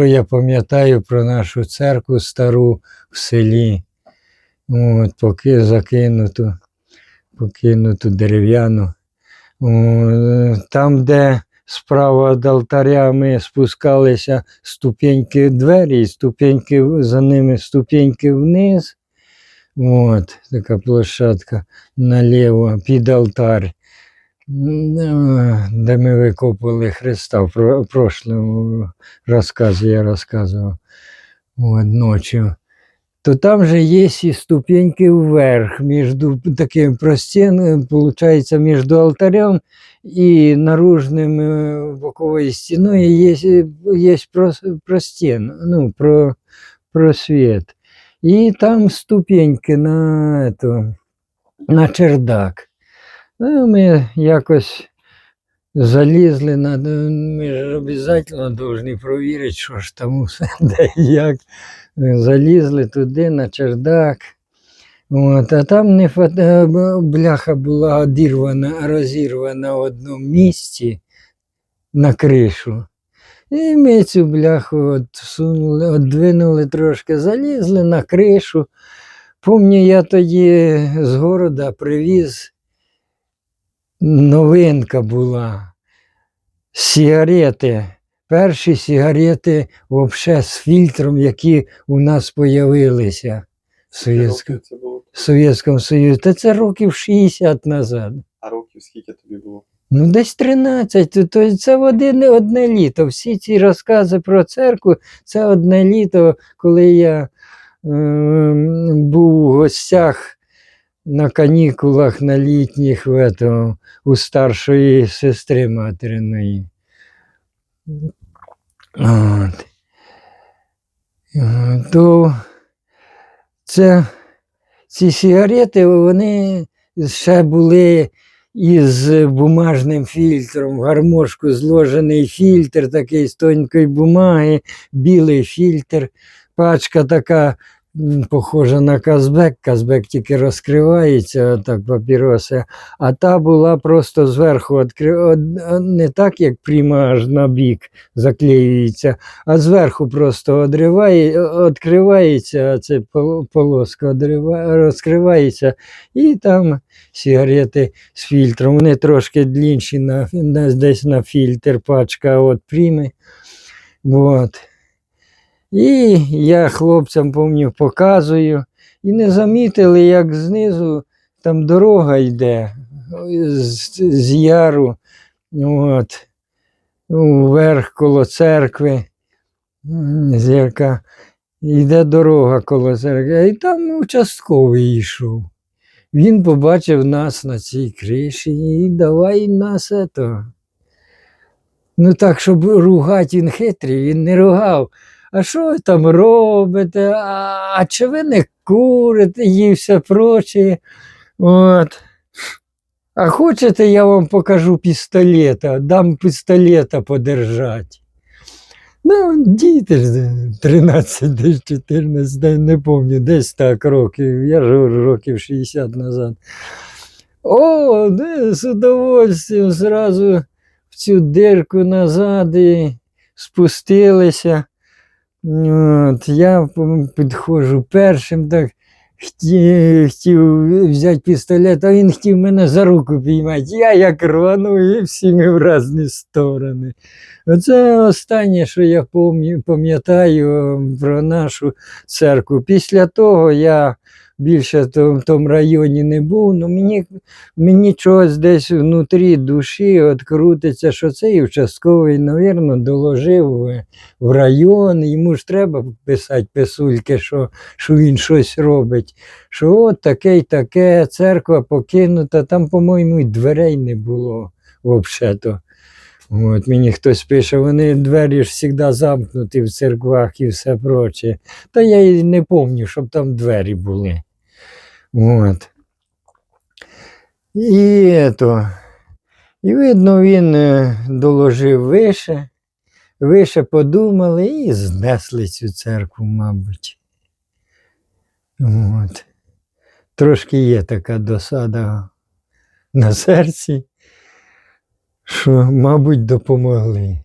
що я пам'ятаю про нашу церкву стару в селі. От, поки закинуту, покинуту дерев'яну. Там, де справа від алтаря ми спускалися ступеньки двері, ступеньки за ними ступеньки вниз. От, така площадка наліво під алтар. Де ми викопували Христа в про- прошлому розказі я розказував ночі. То там же є і ступеньки вверх, між таким простін, між алтарем і наружним е, боковою стіною є, є простін, ну, про, просвіт. І там ступеньки на, на чердак. Ну, ми якось залізли, на, ми ж обов'язково повинні провірити, що ж там усе, де як. Залізли туди на чердак. От, а там не фат... е, бляха була одірвана, розірвана в одному місці на кришу. І ми цю бляху от сунули, одвинули трошки, залізли на кришу. Помню, я тоді з города привіз, новинка була. Сігарети. Перші сігарети взагалі з фільтром, які у нас з'явилися в Совєтському, Союзі. Та це років 60 назад. А років скільки тобі було? Ну, десь 13, то, це в один, одне літо. Всі ці розкази про церкву це одне літо, коли я е, був у гостях на канікулах на літніх в этого, у старшої сестри материної. От. То це, ці сигарети, вони ще були із бумажним фільтром, в гармошку зложений фільтр такий з тонкої бумаги, білий фільтр, пачка така похожа на казбек. Казбек тільки розкривається, так папіроси, а та була просто зверху відкри... не так, як прямо аж на бік заклеюється, а зверху просто одриває, відкривається, це полоска розкривається, і там сигарети з фільтром. Вони трошки длінші на, десь на фільтр, пачка від пріми. Вот. І я хлопцям помню, показую. І не замітили, як знизу там дорога йде з, з яру. От, вверх коло церкви. з яка йде дорога коло церкви. І там участковий йшов. Він побачив нас на цій криші і давай нас ето. Ну так, щоб ругати він хитрий, він не ругав. А що ви там робите? А, а чи ви не курите і все проче? От. А хочете, я вам покажу пістолета, дам пістолета подержати. Ну, діти ж 13, десь 14, не пам'ятаю, десь так років. Я ж років 60 назад. О, де, з удовольствием зразу в цю дирку назад і спустилися. От, я підходжу першим, так хотів, взяти пістолет, а він хотів мене за руку піймати. Я як рвану і всі в різні сторони. Оце останнє, що я пам'ятаю про нашу церкву. Після того я більше в тому, районі не був, але мені, мені чогось десь внутрі душі от крутиться, що цей участковий, навірно, доложив в, район, йому ж треба писати писульки, що, що він щось робить. Що от таке й таке, церква покинута, там, по-моєму, й дверей не було взагалі-то. От мені хтось пише, вони двері ж завжди замкнуті в церквах і все проче. Та я і не пам'ятаю, щоб там двері були. От. І, ето, і видно, він е, доложив вище, вище подумали і знесли цю церкву, мабуть. От. Трошки є така досада на серці, що, мабуть, допомогли.